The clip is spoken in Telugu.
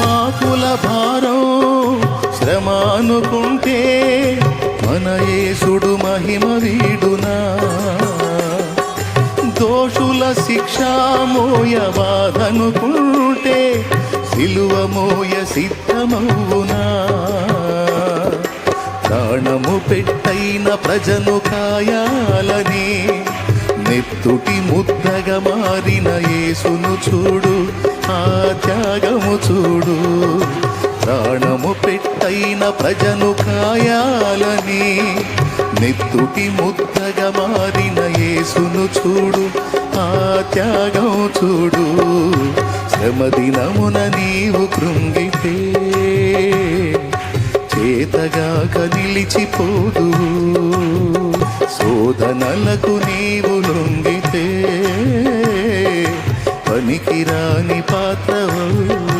పాపుల భారం శ్రమానుకుంటే మన యేసుడు మహిమ వీడునా? దోషుల శిక్ష మోయవాదనుకుంటే సిలువ మోయ సిద్ధమవునా ప్రాణము పెట్టైన ప్రజను కాయాలని నెత్తుటి ముద్దగా మారిన యేసును చూడు. త్యాగము చూడు. ప్రాణము పెట్టైన ప్రజను కాయాలని. నెత్తుటి ముద్దగా మారిన యేసును చూడు. ఆ త్యాగం చూడు. శ్రమ దినమున నీవు కృంగితే చేతగా కదిలిచిపోదు శోధనలకు నీవు లొంగితే పనికిరాని పాత్రవు.